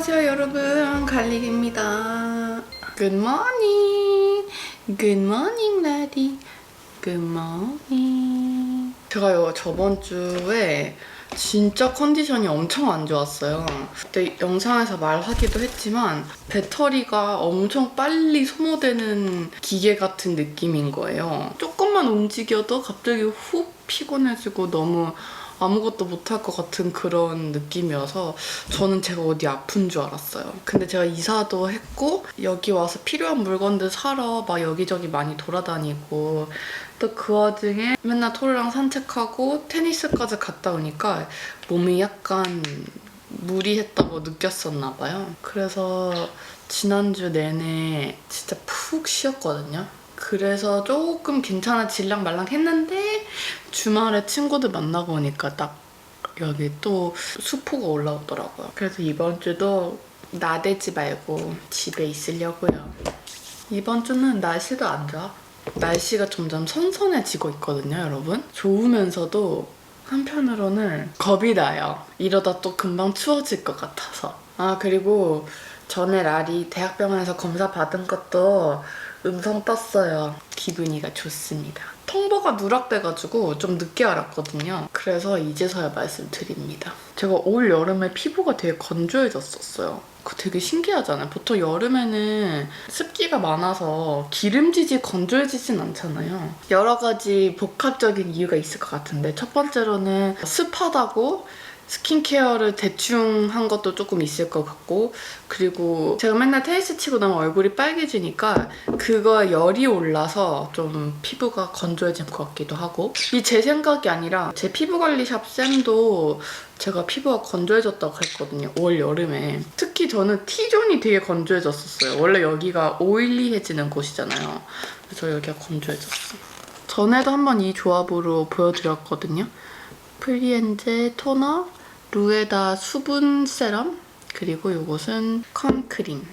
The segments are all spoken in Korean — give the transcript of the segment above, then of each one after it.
안녕하세요 여러분. 갈릭입니다. Good morning. Good morning 라디 Good morning. 제가요 저번 주에 진짜 컨디션이 엄청 안 좋았어요. 그때 영상에서 말하기도 했지만 배터리가 엄청 빨리 소모되는 기계 같은 느낌인 거예요. 조금만 움직여도 갑자기 훅 피곤해지고 너무 아무것도 못할 것 같은 그런 느낌이어서 저는 제가 어디 아픈 줄 알았어요. 근데 제가 이사도 했고 여기 와서 필요한 물건들 사러 막 여기저기 많이 돌아다니고 또 그 와중에 맨날 토르랑 산책하고 테니스까지 갔다 오니까 몸이 약간 무리했다고 느꼈었나 봐요. 그래서 지난주 내내 진짜 푹 쉬었거든요. 그래서 조금 괜찮아질랑 말랑 했는데 주말에 친구들 만나고 오니까 딱 여기 또 수포가 올라오더라고요. 그래서 이번 주도 나대지 말고 집에 있으려고요. 이번 주는 날씨도 안 좋아. 날씨가 점점 선선해지고 있거든요, 여러분. 좋으면서도 한편으로는 겁이 나요. 이러다 또 금방 추워질 것 같아서. 아, 그리고 전에 라리 대학병원에서 검사 받은 것도 음성 떴어요. 기분이가 좋습니다. 통보가 누락돼가지고 좀 늦게 알았거든요. 그래서 이제서야 말씀드립니다. 제가 올 여름에 피부가 되게 건조해졌었어요. 그 되게 신기하잖아요. 보통 여름에는 습기가 많아서 기름지지 건조해지진 않잖아요. 여러 가지 복합적인 이유가 있을 것 같은데 첫 번째로는 습하다고 스킨케어를 대충 한 것도 조금 있을 것 같고 그리고 제가 맨날 테니스 치고 나면 얼굴이 빨개지니까 그거 열이 올라서 좀 피부가 건조해진 것 같기도 하고. 이 제 생각이 아니라 제 피부관리샵 쌤도 제가 피부가 건조해졌다고 그랬거든요 올 여름에. 특히 저는 T존이 되게 건조해졌었어요. 원래 여기가 오일리해지는 곳이잖아요. 그래서 여기가 건조해졌어 전에도 한번 이 조합으로 보여드렸거든요. 프리엔제 토너, 루에다 수분 세럼, 그리고 이것은 컨크림.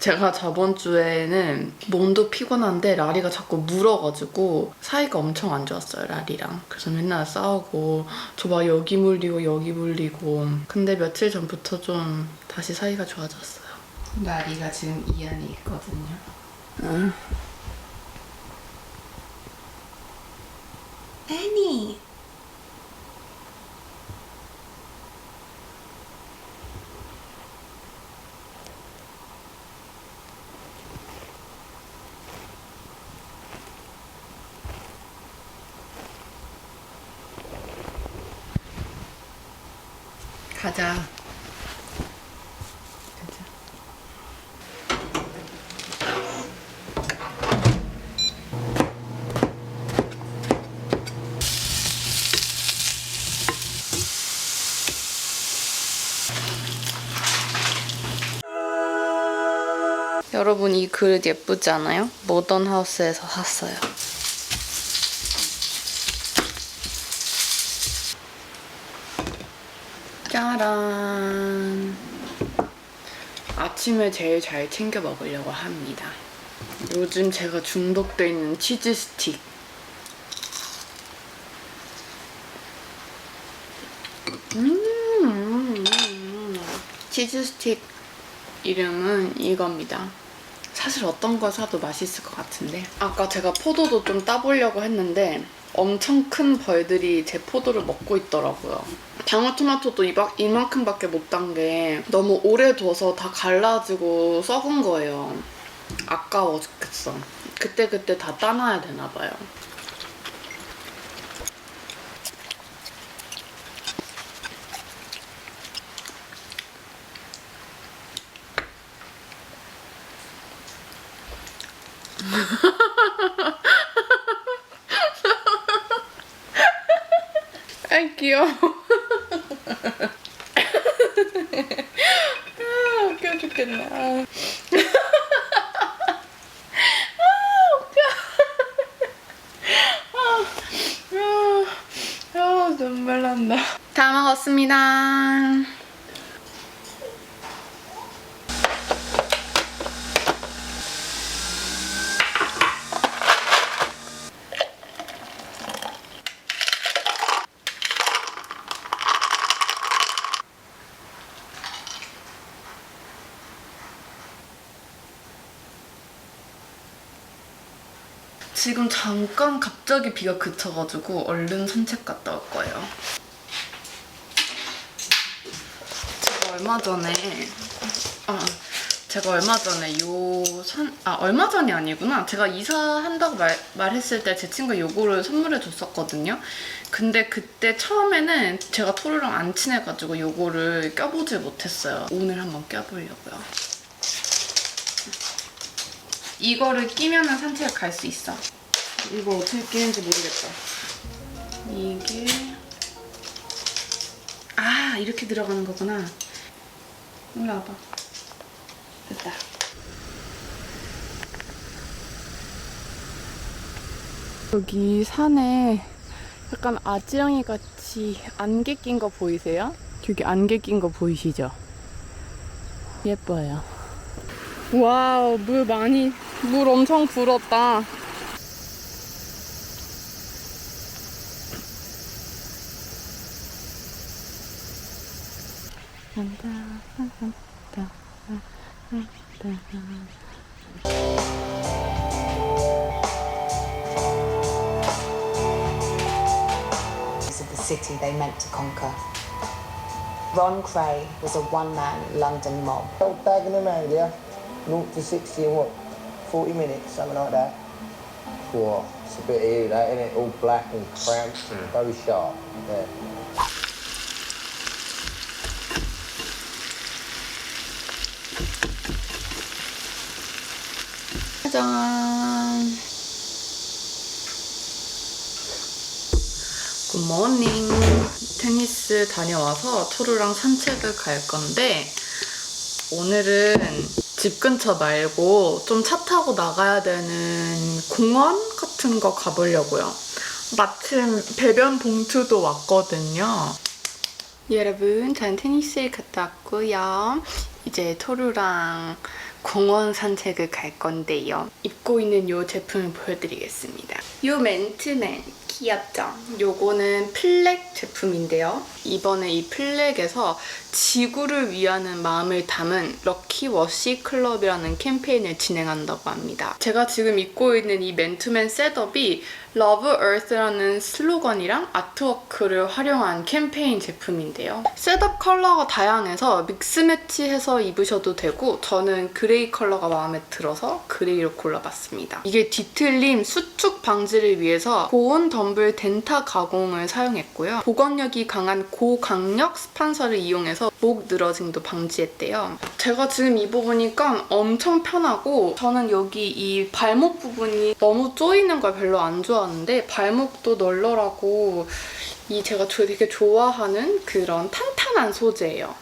제가 저번 주에는 몸도 피곤한데 라리가 자꾸 물어가지고 사이가 엄청 안 좋았어요, 라리랑. 그래서 맨날 싸우고 저 막 여기 물리고 여기 물리고 근데 며칠 전부터 좀 다시 사이가 좋아졌어요. 라리가 지금 이 안에 있거든요. 응. 가자. 여러분 이 그릇 예쁘지 않아요? 모던 하우스에서 샀어요. 짜란. 아침에 제일 잘 챙겨 먹으려고 합니다. 요즘 제가 중독돼 있는 치즈 스틱. 음, 치즈 스틱 이름은 이겁니다. 사실 어떤 거 사도 맛있을 것 같은데 아까 제가 포도도 좀 따보려고 했는데 엄청 큰 벌들이 제 포도를 먹고 있더라고요. 방울토마토도 이만큼밖에 못딴게 너무 오래 둬서 다 갈라지고 썩은 거예요. 아까워 죽겠어. 그때그때 다 따놔야 되나 봐요. 먹었습니다. 지금 잠깐 갑자기 비가 그쳐가지고 얼른 산책 갔다 올 거예요. 얼마 전에 아 제가 얼마 전에 요산아 얼마 전이 아니구나. 제가 이사한다고 말, 말했을 때 제 친구 요거를 선물해 줬었거든요. 근데 그때 처음에는 제가 토르랑 안 친해가지고 요거를 껴보질 못했어요. 오늘 한번 껴보려고요. 이거를 끼면은 산책 갈 수 있어. 이거 어떻게 끼는지 모르겠다. 이게 아 이렇게 들어가는 거구나 일로 와봐 됐다 여기 산에 약간 아지랑이 같이 안개 낀 거 보이세요? 여기 안개 낀 거 보이시죠? 예뻐요 와우 물 많이 물 엄청 불었다 of the city they meant to conquer. Ron Cray was a one-man London mob. Old Dagenham Anglia, 0 to 60 in what? 40 minutes, something like that. Whoa, it's a bit of you, that, isn't it? All black and cramped, very sharp. Yeah. 짜잔. 굿모닝. 테니스 다녀와서 토르랑 산책을 갈 건데 오늘은 집 근처 말고 좀 차 타고 나가야 되는 공원 같은 거 가보려고요. 마침 배변 봉투도 왔거든요. 여러분, 저는 테니스를 갔다 왔고요. 이제 토르랑 공원 산책을 갈 건데요. 입고 있는 이 제품을 보여드리겠습니다. 이 맨투맨 귀엽죠? 요거는 플렉 제품인데요. 이번에 이 플렉에서 지구를 위하는 마음을 담은 럭키 워시 클럽이라는 캠페인을 진행한다고 합니다. 제가 지금 입고 있는 이 맨투맨 셋업이 Love Earth라는 슬로건이랑 아트워크를 활용한 캠페인 제품인데요. 셋업 컬러가 다양해서 믹스 매치해서 입으셔도 되고 저는 그레이 컬러가 마음에 들어서 그레이로 골라봤습니다. 이게 뒤틀림, 수축 방지를 위해서 고온 덤블 덴타 가공을 사용했고요. 보건력이 강한 고강력 스판서를 이용해서 목 늘어짐도 방지했대요. 제가 지금 입어보니까 엄청 편하고 저는 여기 이 발목 부분이 너무 조이는 걸 별로 안 좋아하는데 발목도 널널하고 이 제가 조- 되게 좋아하는 그런 탄탄한 소재예요.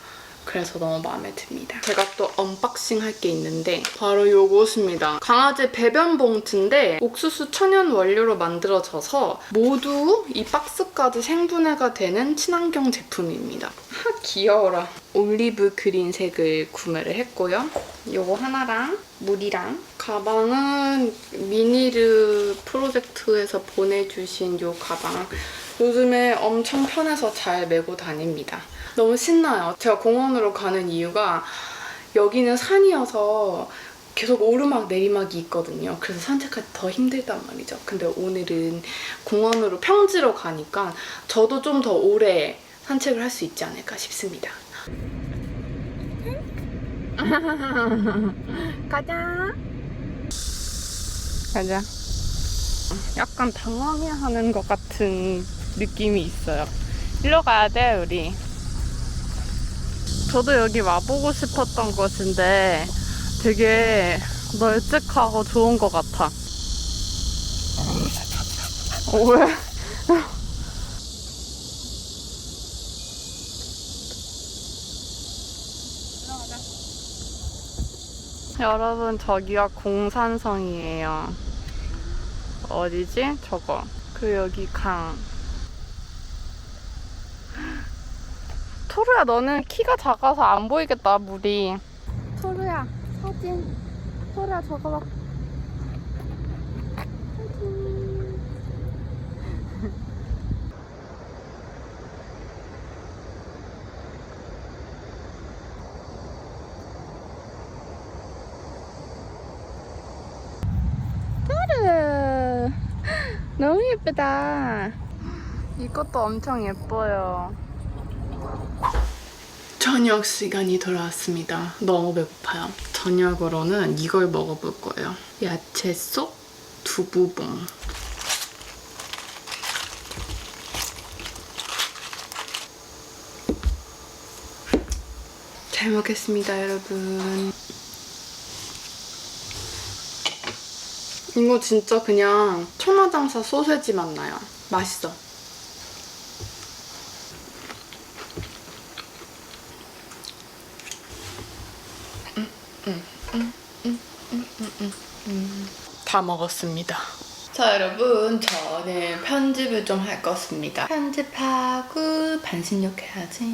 그래서 너무 마음에 듭니다. 제가 또 언박싱 할 게 있는데 바로 요것입니다. 강아지 배변 봉투인데 옥수수 천연 원료로 만들어져서 모두 이 박스까지 생분해가 되는 친환경 제품입니다. 하, 귀여워라. 올리브 그린색을 구매를 했고요. 요거 하나랑 물이랑 가방은 미니르 프로젝트에서 보내주신 요 가방 요즘에 엄청 편해서 잘 메고 다닙니다. 너무 신나요. 제가 공원으로 가는 이유가 여기는 산이어서 계속 오르막 내리막이 있거든요. 그래서 산책할 때더 힘들단 말이죠. 근데 오늘은 공원으로 평지로 가니까 저도 좀 더 오래 산책을 할 수 있지 않을까 싶습니다. 가자. 가자. 약간 당황해 하는 것 같은 느낌이 있어요. 일로 가야 돼, 우리. 저도 여기 와보고 싶었던 곳인데 되게 널찍하고 좋은 것 같아. 어, 왜? 여러분, 저기가 공산성이에요. 어디지? 저거. 그 여기 강. 토르야 너는 키가 작아서 안 보이겠다 물이. 토르야 사진. 토르야 저거 봐. 토르 너무 예쁘다. 이것도 엄청 예뻐요. 저녁 시간이 돌아왔습니다. 너무 배고파요. 저녁으로는 이걸 먹어볼 거예요. 야채 속 두부봉. 잘 먹겠습니다, 여러분. 이거 진짜 그냥 천하장사 소세지 맛 나요. 맛있어. 다 먹었습니다. 자 여러분 저는 편집을 좀 할 것입니다. 편집하고 반신욕 해야지.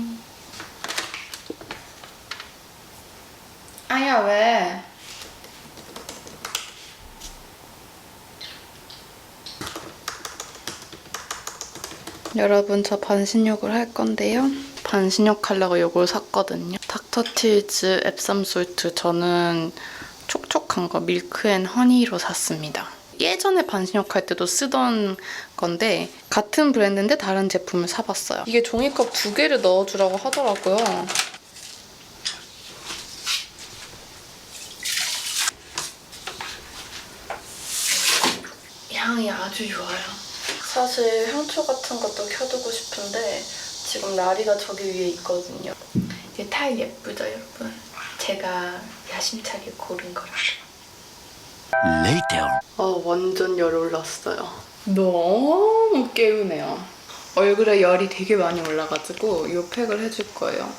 아야 왜? 여러분 저 반신욕을 할 건데요. 반신욕 하려고 이걸 샀거든요. 닥터틸즈 앱삼 솔트 저는 촉촉한 거 밀크앤 허니로 샀습니다. 예전에 반신욕 할 때도 쓰던 건데 같은 브랜드인데 다른 제품을 사봤어요. 이게 종이컵 두 개를 넣어주라고 하더라고요. 향이 아주 좋아요. 사실 향초 같은 것도 켜두고 싶은데 지금 라리가 저기 위에 있거든요. 이게 타일 예쁘죠, 여러분? 제가 야심차게 고른 거라. Later. 어, 완전 열 올랐어요. 너무 깨우네요. 얼굴에 열이 되게 많이 올라가지고 이 팩을 해줄 거예요.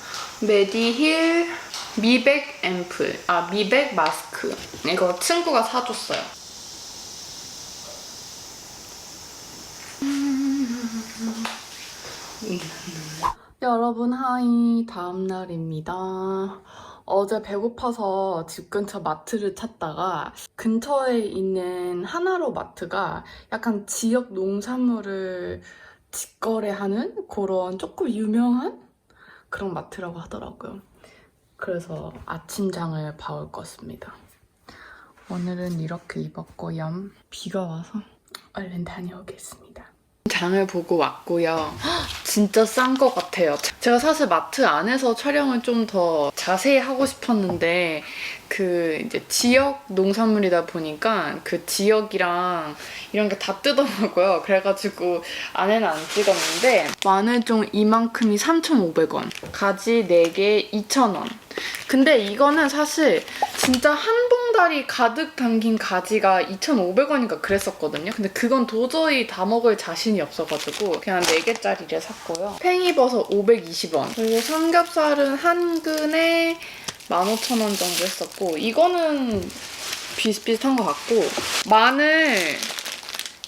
메디힐 미백 앰플, 아 미백 마스크. 이거 친구가 사줬어요. 여러분 하이 다음 날입니다. 어제 배고파서 집 근처 마트를 찾다가 근처에 있는 하나로 마트가 약간 지역 농산물을 직거래하는 그런 조금 유명한 그런 마트라고 하더라고요. 그래서 아침장을 봐올 것입니다. 오늘은 이렇게 입었고요. 비가 와서 얼른 다녀오겠습니다. 장을 보고 왔고요. 헉, 진짜 싼 것 같아요. 제가 사실 마트 안에서 촬영을 좀 더 자세히 하고 싶었는데 그 이제 지역 농산물이다 보니까 그 지역이랑 이런 게 다 뜨더라고요. 그래가지고 안에는 안 찍었는데 마늘종 이만큼이 3,500원, 가지 4개 2,000원. 근데 이거는 사실 진짜 한 봉다리 가득 담긴 가지가 2,500원인가 그랬었거든요. 근데 그건 도저히 다 먹을 자신이 없어가지고 그냥 4개짜리를 샀고요. 팽이버섯 520원. 그리고 삼겹살은 한 근에 15,000원 정도 했었고 이거는 비슷비슷한 것 같고 마늘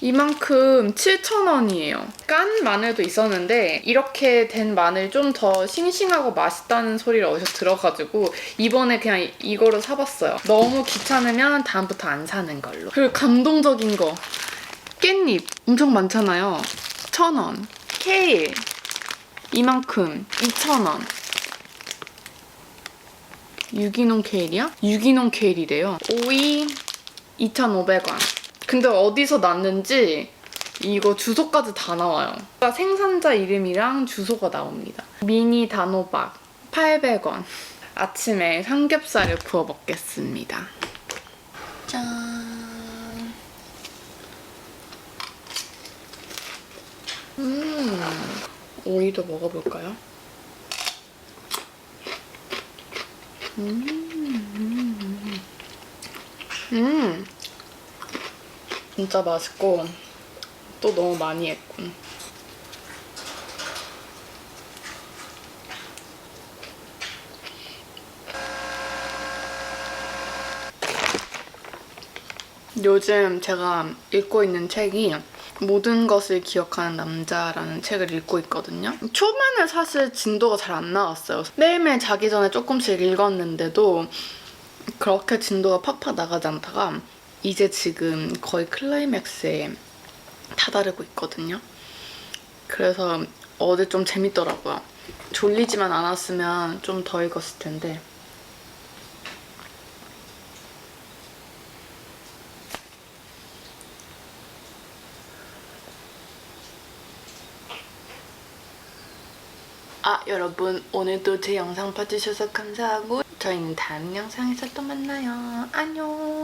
이만큼 7,000원이에요. 깐 마늘도 있었는데 이렇게 된 마늘 좀 더 싱싱하고 맛있다는 소리를 어디서 들어가지고 이번에 그냥 이- 이거를 사봤어요. 너무 귀찮으면 다음부터 안 사는 걸로. 그리고 감동적인 거 깻잎 엄청 많잖아요. 1,000원. 케일 이만큼 2,000원. 유기농 케일이야? 유기농 케일이래요. 오이 2,500원. 근데 어디서 났는지 이거 주소까지 다 나와요. 생산자 이름이랑 주소가 나옵니다. 미니 단호박 800원. 아침에 삼겹살을 구워 먹겠습니다. 짠. 음. 오이도 먹어볼까요? 음. 음. 진짜 맛있고 또 너무 많이 했군. 요즘 제가 읽고 있는 책이 모든 것을 기억하는 남자라는 책을 읽고 있거든요. 초반에 사실 진도가 잘 안 나왔어요. 매일매일 자기 전에 조금씩 읽었는데도 그렇게 진도가 팍팍 나가지 않다가 이제 지금 거의 클라이맥스에 다다르고 있거든요. 그래서 어제 좀 재밌더라고요. 졸리지만 않았으면 좀 더 읽었을 텐데. 아 여러분 오늘도 제 영상 봐주셔서 감사하고 저희는 다음 영상에서 또 만나요. 안녕.